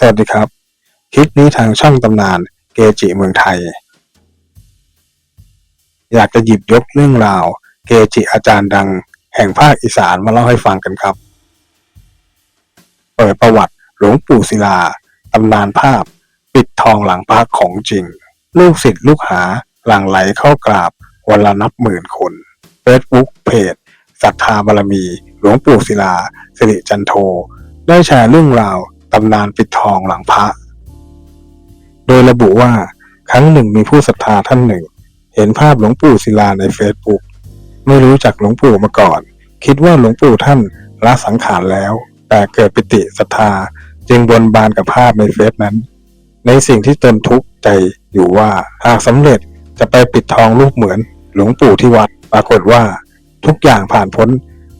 สวัสดีครับ คลิปนี้ทางช่องตำนานเกจิเมืองไทย อยากจะหยิบยกเรื่องราว เกจิอาจารย์ดัง แห่งภาคอีสานมาเล่าให้ฟังกันครับ เปิดประวัติหลวงปู่ศิลาตำนานภาพ ปิดทองหลังพระของจริง ลูกศิษย์ลูกหาหลั่งไหลเข้ากราบวันละนับหมื่นคนเฟซบุ๊กเพจศรัทธาบารมี หลวงปู่ศิลาสิริจันโท ได้แชร์เรื่องราว ตำนานปิดทองหลังพระ โดยระบุว่าครั้งหนึ่งมีผู้ศรัทธาท่านหนึ่ง เห็นภาพหลวงปู่ศิลาในเฟซบุ๊กไม่รู้จักหลวงปู่มาก่อน คิดว่าหลวงปู่ท่านละสังขารแล้ว แต่เกิดปิติศรัทธาจึงบนบานกับภาพในเฟซนั้น ในสิ่งที่ตนทุกข์ใจอยู่ว่าหากสำเร็จจะไปปิดทองรูปเหมือนหลวงปู่ที่วัดปรากฏว่า ทุกอย่างผ่านพ้น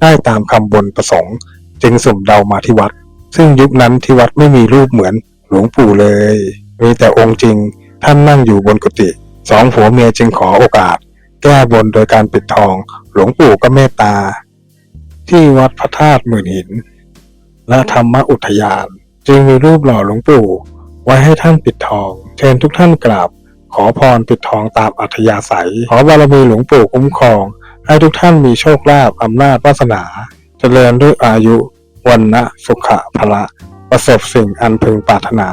ได้ตามคำบนประสงค์ จึงสุ่มเดามาที่วัด ซึ่งยุคนั้นที่วัดไม่มีรูปเหมือนหลวงปู่เลย มีแต่องค์จริงท่านนั่งอยู่บนกุฏิสองผัวเมียจึงขอโอกาส แก้บนโดยการปิดทอง หลวงปู่ก็เมตตา ที่วัดพระธาตุหมื่นหิน และธรรมอุทยาน จึงมีรูปหล่อหลวงปู่ ไว้ให้ท่านปิดทอง เชิญทุกท่านกราบ ขอพรปิดทองตามอัธยาศัย ขอบารมีหลวงปู่คุ้มครอง ให้ทุกท่านมีโชคลาภอำนาจวาสนาเจริญด้วยอายุ วันนะสุขะพละ ประสบสิ่งอันพึงปรารถนา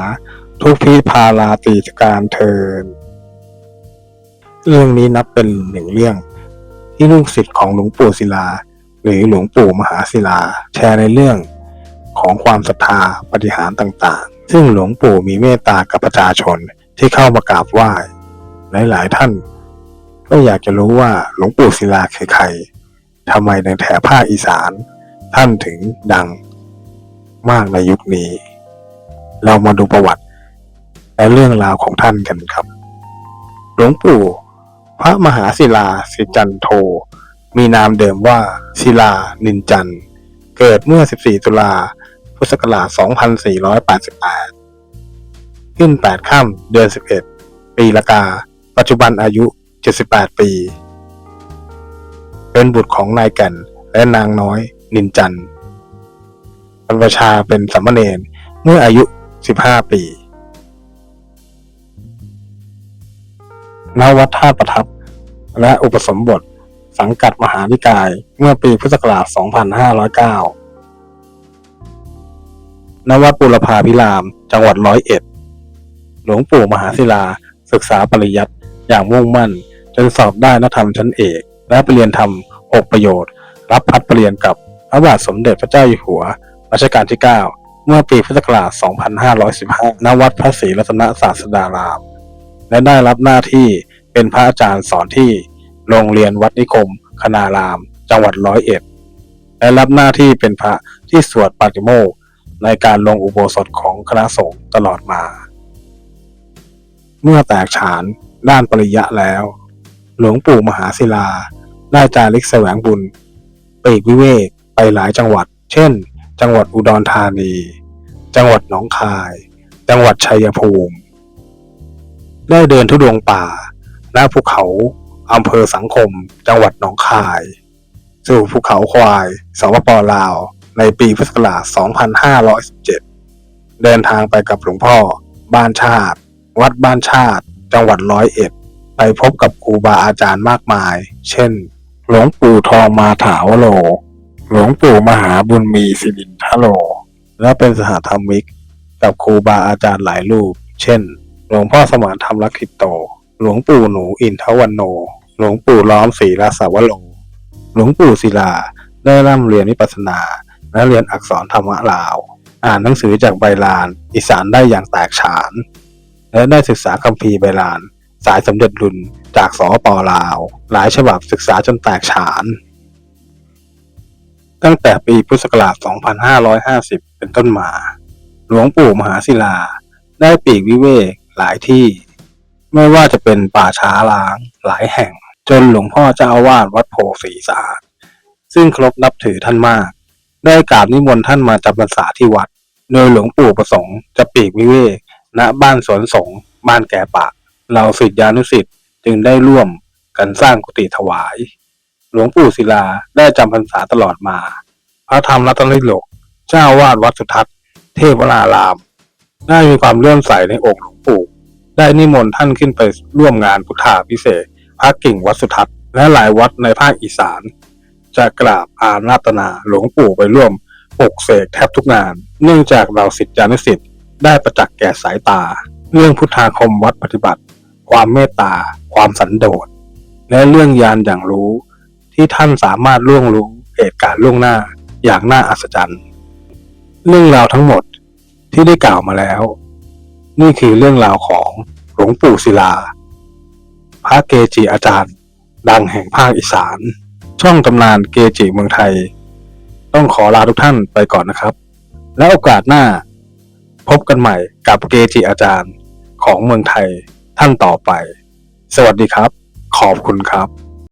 ทุกพิพาลาตีการเทิน เรื่องนี้นับเป็นหนึ่งเรื่อง ที่ลูกศิษย์ของหลวงปู่ศิลา หรือหลวงปู่มหาศิลา แชร์ในเรื่องของความศรัทธาปฏิหารต่างๆ ซึ่งหลวงปู่มีเมตตากับประชาชนที่เข้ามากราบไหว้หลายๆท่าน ก็อยากจะรู้ว่าหลวงปู่ศิลาคือใครทำไมในแถบภาคอีสาน ท่านถึงดังมากในยุคนี้ เรามาดูประวัติและเรื่องราวของท่านกันครับ หลวงปู่ พระมหาศิลาสิจันโท มีนามเดิมว่าศิลานินจัน เกิดเมื่อ 14 ตุลาพุทธศักราช 2488 ขึ้น 8 ค่ำเดือน 11 ปีละกา ปัจจุบันอายุ 78 ปี เป็นบุตรของนายแก่นและนางน้อย นินจันบรรพชาเป็นสามมเณรเมื่ออายุ 15 ปีณวัดท่าประทับ และอุปสมบทสังกัดมหานิกายเมื่อปีพุทธศักราช 2509 ณ วัดปุรพาพิราม จังหวัดร้อยเอ็ด หลวงปู่มหาศิลา ศึกษาปริยัติอย่างมุ่งมั่น จนสอบได้นักธรรมชั้นเอก และไปเรียนธรรมอกประโยชน์ รับพัดไปเรียนกับ ระบาทสมเด็จพระเจ้าอยู่หัว รัชกาลที่ 9 เมื่อปีพุทธศักราช 2515 ณ วัดพระศรีรัตนศาสดาราม และได้รับหน้าที่เป็นพระอาจารย์สอนที่โรงเรียนวัดนิคมคณาราม จังหวัดร้อยเอ็ด และรับหน้าที่เป็นพระที่สวดปาติโมกข์ในการลงอุโบสถของคณะสงฆ์ตลอดมา เมื่อแตกฉานด้านปริยะแล้ว หลวงปู่มหาศิลา ได้จาริกแสวงบุญปีกวิเวก ไปหลายจังหวัด เช่น จังหวัดอุดรธานี จังหวัดหนองคาย จังหวัดชัยภูมิ ได้เดินทุดงป่าณภูเขาอำเภอสังคม จังหวัดหนองคาย สู่ภูเขาควายสปปลาว ในปีพุทธศักราช 2517 เดินทางไปกับหลวงพ่อ บ้านชาติ วัดบ้านชาติ จังหวัดร้อยเอ็ด ไปพบกับครูบาอาจารย์มากมาย เช่น หลวงปู่ทองมาถาวโร หลวงปู่มหาบุญมีสิรินทโรและเป็นสหธรรมิก กับครูบาอาจารย์หลายรูป เช่น หลวงพ่อสมานธรรมลักขิตโต หลวงปู่หนูอินทวันโน หลวงปู่ล้อมศรีราสาวโล หลวงปู่ศิลาได้ร่ำเรียนวิปัสสนา และเรียนอักษรธรรมะลาว อ่านหนังสือจากใบลาน อีสานได้อย่างแตกฉาน และได้ศึกษาคัมภีร์ใบลาน สายสมเด็จรุนจากสปลาว หลายฉบับศึกษาจนแตกฉาน ตั้งแต่ปีพุทธศักราช 2550 เป็นต้นมา หลวงปู่มหาศิลา ได้ปีกวิเวกหลายที่ ไม่ว่าจะเป็นป่าช้าล้างหลายแห่ง จนหลวงพ่อเจ้าอาวาสวัดโพศีสะอาด ซึ่งเคารพนับถือท่านมาก ได้กราบนิมนต์ท่านมาจำพรรษาที่วัด โดยหลวงปู่ประสงค์จะปีกวิเวกณบ้านสวนสงบ้านแก่ปากเราศิษยานุศิษย์จึงได้ร่วมกันสร้างกุฏิถวาย หลวงปู่ศิลาได้จำพรรษาตลอดมา พระธรรมรัตนลิโลกเจ้าวาดวัดสุทัศน์เทพวราราม ได้มีความเลื่อมใสในองค์หลวงปู่ ได้นิมนต์ท่านขึ้นไปร่วมงานพุทธาพิเศษพระกิ่งวัดสุทัศน์และหลายวัดในภาคอีสาน จะกราบอาราธนาหลวงปู่ไปร่วมปกเสกแทบทุกงาน เนื่องจากเราสิทธิานุสิทธิ์ได้ประจักษ์แก่สายตา เรื่องพุทธาคมวัดปฏิบัติ ความเมตตา ความสันโดษ และเรื่องยานอย่างรู้ ที่ท่านสามารถล่วงรู้เหตุการณ์ล่วงหน้าอย่างน่าอัศจรรย์ เรื่องราวทั้งหมดที่ได้กล่าวมาแล้ว นี่คือเรื่องราวของหลวงปู่ศิลา พระเกจิอาจารย์ ดังแห่งภาคอีสาน ช่องตำนานเกจิเมืองไทย ต้องขอลาทุกท่านไปก่อนนะครับ แล้วโอกาสหน้า พบกันใหม่กับเกจิอาจารย์ของเมืองไทยท่านต่อไป สวัสดีครับ ขอบคุณครับ